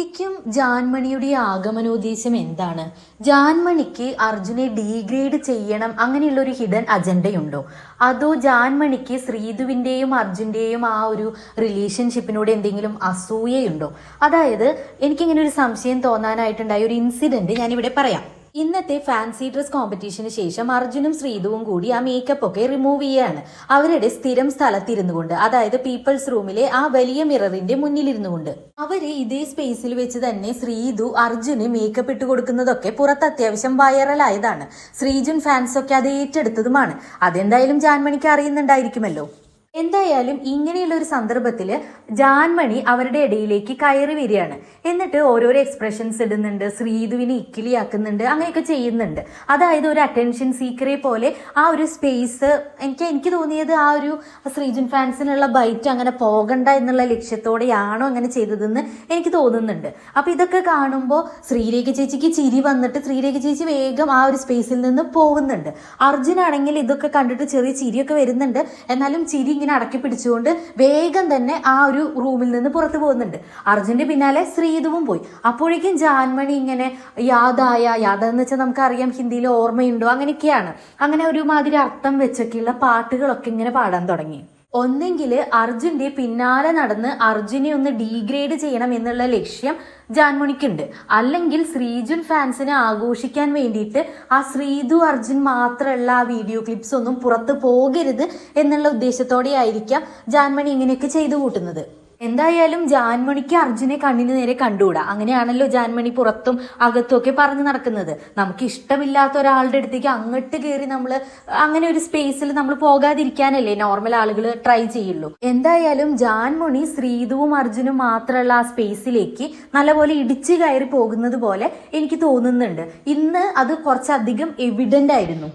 ശരിക്കും ജാൻമണിയുടെ ആഗമനോദ്ദേശം എന്താണ്? ജാൻമണിക്ക് അർജുനെ ഡീഗ്രേഡ് ചെയ്യണം അങ്ങനെയുള്ള ഒരു ഹിഡൻ അജണ്ടയുണ്ടോ അതോ ജാൻമണിക്ക് ശ്രീധുവിന്റെയും അർജുന്റെയും ആ ഒരു റിലേഷൻഷിപ്പിനോട് എന്തെങ്കിലും അസൂയയുണ്ടോ? അതായത് എനിക്കിങ്ങനെ ഒരു സംശയം തോന്നാനായിട്ടുണ്ടായ ഒരു ഇൻസിഡന്റ് ഞാനിവിടെ പറയാം. ഇന്നത്തെ ഫാൻസി ഡ്രസ് കോമ്പറ്റീഷന് ശേഷം അർജുനും ശ്രീതുവും കൂടി ആ മേക്കപ്പ് ഒക്കെ റിമൂവ് ചെയ്യാണ്. അവരുടെ സ്ഥിരം സ്ഥലത്തിരുന്നു കൊണ്ട് അതായത് പീപ്പിൾസ് റൂമിലെ ആ വലിയ മിററിന്റെ മുന്നിലിരുന്നു കൊണ്ട് അവർ ഇതേ സ്പേസിൽ വെച്ച് തന്നെ ശ്രീതു അർജുന് മേക്കപ്പ് ഇട്ട് കൊടുക്കുന്നതൊക്കെ പുറത്ത് അത്യാവശ്യം വൈറലായതാണ് ശ്രീജുൻ ഫാൻസ് ഒക്കെ അത് ഏറ്റെടുത്തതുമാണ്. അതെന്തായാലും ജാൻമണിക്ക് അറിയുന്നുണ്ടായിരിക്കുമല്ലോ. എന്തായാലും ഇങ്ങനെയുള്ള ഒരു സന്ദർഭത്തിൽ ജാൻമണി അവരുടെ ഇടയിലേക്ക് കയറി വരികയാണ്. എന്നിട്ട് ഓരോരോ എക്സ്പ്രഷൻസ് ഇടുന്നുണ്ട് ശ്രീധുവിനെ ഇക്കിളിയാക്കുന്നുണ്ട് അങ്ങനെയൊക്കെ ചെയ്യുന്നുണ്ട്. അതായത് ഒരു അറ്റൻഷൻ സീക്കറെ പോലെ ആ ഒരു സ്പേസ് എനിക്ക് എനിക്ക് തോന്നിയത് ആ ഒരു ശ്രീജുൻ ഫാൻസിനുള്ള ബൈറ്റ് അങ്ങനെ പോകണ്ട എന്നുള്ള ലക്ഷ്യത്തോടെയാണോ അങ്ങനെ ചെയ്തതെന്ന് എനിക്ക് തോന്നുന്നുണ്ട്. അപ്പോൾ ഇതൊക്കെ കാണുമ്പോൾ ശ്രീരേഖ ചേച്ചിക്ക് ചിരി വന്നിട്ട് ശ്രീരേഖ ചേച്ചി വേഗം ആ ഒരു സ്പേസിൽ നിന്ന് പോകുന്നുണ്ട്. അർജുനാണെങ്കിൽ ഇതൊക്കെ കണ്ടിട്ട് ചെറിയ ചിരിയൊക്കെ വരുന്നുണ്ട്. എന്നാലും ചിരി ഇങ്ങനെ അടക്കി പിടിച്ചുകൊണ്ട് വേഗം തന്നെ ആ ഒരു റൂമിൽ നിന്ന് പുറത്തു പോകുന്നുണ്ട്. അർജുന്റെ പിന്നാലെ ശ്രീതുവും പോയി. അപ്പോഴേക്കും ജാൻമണി ഇങ്ങനെ യാദായ യാദ എന്ന് വെച്ചാൽ നമുക്കറിയാം ഹിന്ദിയിൽ ഓർമ്മയുണ്ടോ? അങ്ങനെയൊക്കെയാണ്. അങ്ങനെ ഒരുമാതിരി അർത്ഥം വെച്ചൊക്കെയുള്ള പാട്ടുകളൊക്കെ ഇങ്ങനെ പാടാൻ തുടങ്ങി. ഒന്നെങ്കിൽ അർജുന്റെ പിന്നാലെ നടന്ന് അർജുനെ ഒന്ന് ഡീഗ്രേഡ് ചെയ്യണം എന്നുള്ള ലക്ഷ്യം ജാൻമണിക്കുണ്ട്. അല്ലെങ്കിൽ ശ്രീജുൻ ഫാൻസിനെ ആഘോഷിക്കാൻ വേണ്ടിയിട്ട് ആ ശ്രീധു അർജുൻ മാത്രമുള്ള ആ വീഡിയോ ക്ലിപ്സ് ഒന്നും പുറത്ത് പോകരുത് എന്നുള്ള ഉദ്ദേശത്തോടെ ആയിരിക്കാം ജാൻമണി ഇങ്ങനെയൊക്കെ ചെയ്തു കൂട്ടുന്നത്. എന്തായാലും ജാൻമണിക്ക് അർജുനെ കണ്ണിന് നേരെ കണ്ടുകൂടാ. അങ്ങനെയാണല്ലോ ജാൻമണി പുറത്തും അകത്തും ഒക്കെ പറഞ്ഞു നടക്കുന്നത്. നമുക്ക് ഇഷ്ടമില്ലാത്ത ഒരാളുടെ അടുത്തേക്ക് അങ്ങോട്ട് കയറി നമ്മൾ അങ്ങനെ ഒരു സ്പേസിൽ നമ്മൾ പോകാതിരിക്കാനല്ലേ നോർമൽ ആളുകൾ ട്രൈ ചെയ്യുള്ളൂ. എന്തായാലും ജാൻമണി ശ്രീതുവും അർജുനും മാത്രമുള്ള ആ സ്പേസിലേക്ക് നല്ലപോലെ ഇടിച്ചു കയറി പോകുന്നത് പോലെ എനിക്ക് തോന്നുന്നുണ്ട്. ഇന്ന് അത് കുറച്ചധികം എവിഡന്റ് ആയിരുന്നു.